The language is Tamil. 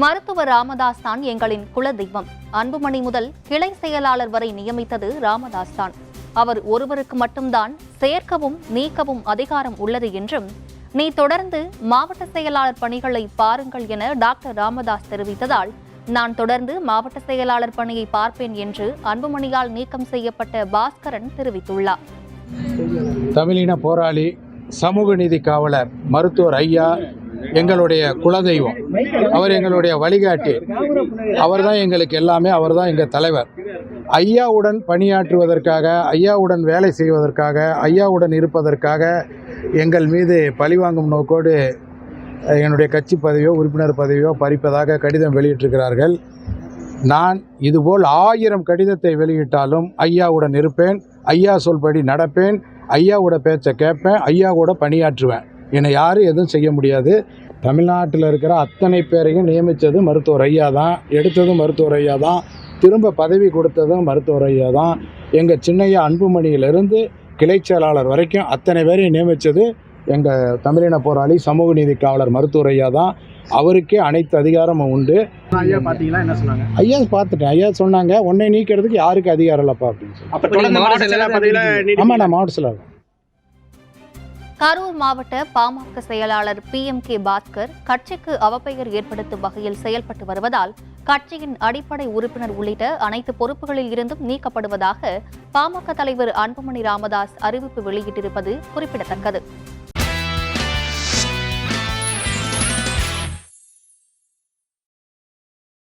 மருத்துவர் ராமதாஸ் தான் எங்களின் குலதெய்வம். அன்புமணி முதல் கிளை செயலாளர் வரை நியமித்தது ராமதாஸ் தான். அவர் ஒருவருக்கு மட்டும்தான் சேர்க்கவும் நீக்கவும் அதிகாரம் உள்ளது என்றும் நீ தொடர்ந்து மாவட்ட செயலாளர் பணிகளை பாருங்கள் என டாக்டர் ராமதாஸ் தெரிவித்ததால் நான் தொடர்ந்து மாவட்ட செயலாளர் பணியை பார்ப்பேன் என்று அன்புமணியால் நீக்கம் செய்யப்பட்ட பாஸ்கரன் தெரிவித்துள்ளார். தமிழின போராளி சமூக நீதி காவலர் மருத்துவர் ஐயா எங்களுடைய குலதெய்வம். அவர் எங்களுடைய வழிகாட்டி. அவர் தான் எங்களுக்கு எல்லாமே அவர் தான் எங்கள் தலைவர். ஐயாவுடன் பணியாற்றுவதற்காக ஐயாவுடன் வேலை செய்வதற்காக ஐயாவுடன் இருப்பதற்காக எங்கள் மீது பழிவாங்கும் நோக்கோடு என்னுடைய கட்சி பதவியோ உறுப்பினர் பதவியோ பறிப்பதாக கடிதம் வெளியிட்டிருக்கிறார்கள். நான் இதுபோல் ஆயிரம் கடிதத்தை வெளியிட்டாலும் ஐயாவுடன் இருப்பேன் ஐயா சொல்படி நடப்பேன் ஐயாவோட பேச்சை கேட்பேன் ஐயாவோட பணியாற்றுவேன். என்னை யாரும் எதுவும் செய்ய முடியாது. தமிழ்நாட்டில் இருக்கிற அத்தனை பேரையும் நியமித்தது மருத்துவர் ஐயா தான். எடுத்ததும் மருத்துவர் ஐயா தான். திரும்ப பதவி கொடுத்ததும் மருத்துவர் ஐயா தான். எங்கள் சின்னையா அன்புமணியிலிருந்து கிளை செயலாளர் வரைக்கும் அத்தனை பேரையும் நியமித்தது எங்கள் தமிழின போராளி சமூக நீதி காவலர் மருத்துவர் ஐயா தான். அவருக்கே அனைத்து அதிகாரமும் உண்டு. ஐயா பாத்தீங்களா? என்ன சொன்னாங்க? ஐயா பார்த்துட்டேன் ஐயா சொன்னாங்க உன்னை நீக்கிறதுக்கு யாருக்கு அதிகாரம் இல்லைப்பா? அப்படின்னு சொல்லி. ஆமாம் நான் மாவட்ட செயலாளர். கரூர் மாவட்ட பாமக செயலாளர் பி எம் கே பாஸ்கர் கட்சிக்கு அவப்பெயர் ஏற்படுத்தும் வகையில் செயல்பட்டு வருவதால் கட்சியின் அடிப்படை உறுப்பினர் உள்ளிட்ட அனைத்து பொறுப்புகளில் இருந்தும் நீக்கப்படுவதாக பாமக தலைவர் அன்புமணி ராமதாஸ் அறிவிப்பு வெளியிட்டிருப்பது குறிப்பிடத்தக்கது.